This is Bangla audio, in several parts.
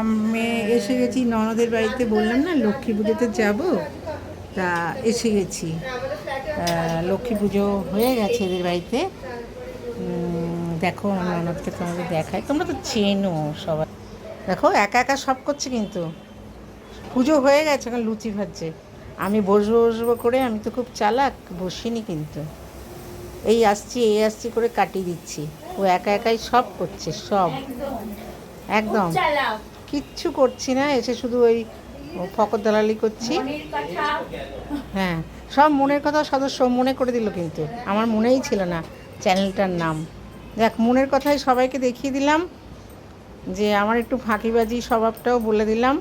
আমি এসে গেছি, ননদের বাড়িতে বললাম না, লক্ষ্মী পুজোতে যাব। তা এসে গেছি। লক্ষ্মী পুজো হয়ে গেছে এদের বাড়িতে। দেখো, আমার ননদকে তোমাদের দেখায় তোমরা তো চেনো সবাই। দেখো, একা একা সব করছে কিন্তু। পুজো হয়ে গেছে, এখন লুচি ভাজছে। আমি বসবো বসবো করে, আমি তো খুব চালাক, বসিনি কিন্তু। এই আসছি এই আসছি করে কাটিয়ে দিচ্ছি। ও একা একাই সব করছে, সব। একদম। কিচ্ছু করছি না এসে শুধু ওই ফকর দালালি করছি। হ্যাঁ সব মনের কথা সদস্য মনে করে দিল কিন্তু আমার মনেই ছিল না চ্যানেলটার নাম। দেখ মনের কথাই সবাইকে দেখিয়ে দিলাম যে আমার একটু ফাঁকিবাজি স্বভাবটাও বলে দিলাম।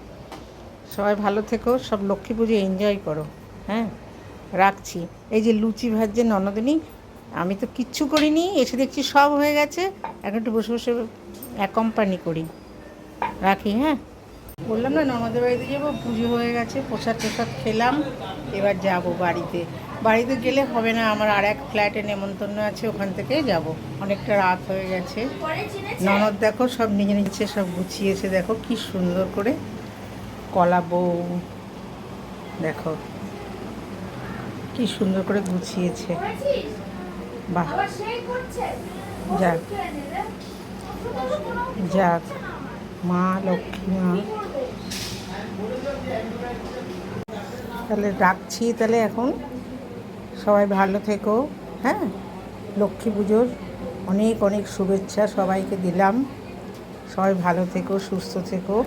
সবাই ভালো থেকো সব লক্ষ্মী পুজো এনজয় করো হ্যাঁ রাখছি। এই যে লুচি ভাজছে ননদিনী আমি তো কিচ্ছু করিনি এসে দেখছি সব হয়ে গেছে এখন একটু বসে বসে অ্যাকম্পানি করি। রাখি হ্যাঁ। বললাম না, ননদের বাড়িতে যাব, পুজো হয়ে গেছে, প্রসাদ প্রসাদ খেলাম, এবার যাব বাড়িতে। বাড়িতে গেলে হবে না, আমার আর এক ফ্ল্যাটে নেমন্তন্ন আছে, ওখান থেকে যাব। অনেকটা রাত হয়ে গেছে। ননদ দেখো, সব নিজে নিজে সব গুছিয়েছে, দেখো কি সুন্দর করে। কলা বউ, দেখো কি সুন্দর করে গুছিয়েছে। বাহ। যাক। যাক। মা, লক্ষ্মী, মা। তাহলে রাখছি তাহলে এখন। সবাই ভালো থেকো হ্যাঁ? লক্ষ্মী পুজোর অনেক অনেক শুভেচ্ছা সবাইকে দিলাম। সবাই ভালো থেকো, সুস্থ থেকো।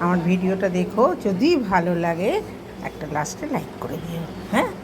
আমার ভিডিওটা দেখো, যদি ভালো লাগে, একটা লাস্টে লাইক করে দিও হ্যাঁ?